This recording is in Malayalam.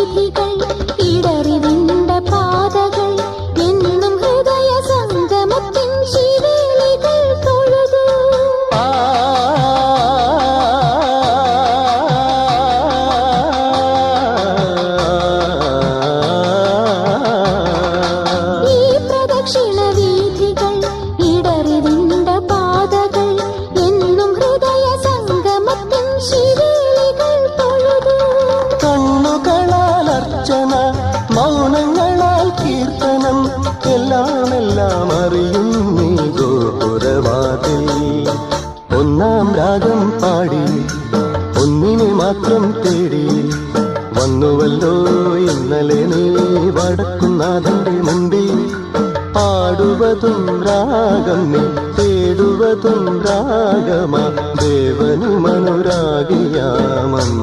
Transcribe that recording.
விழிகள் എല്ലാം എല്ലാം അറിയും നീ ഗോപുരവാതിൽ ഒന്നാം രാഗം പാടി ഒന്നിനെ മാത്രം തേടി. വന്നുവല്ലോ ഇന്നലെ നീ വടക്കുന്നാഥന്റെ മുമ്പിൽ. പാടുവതും രാഗം നീ തേടുവതും രാഗമാ. ദേവനു അനുരാഗിയാമം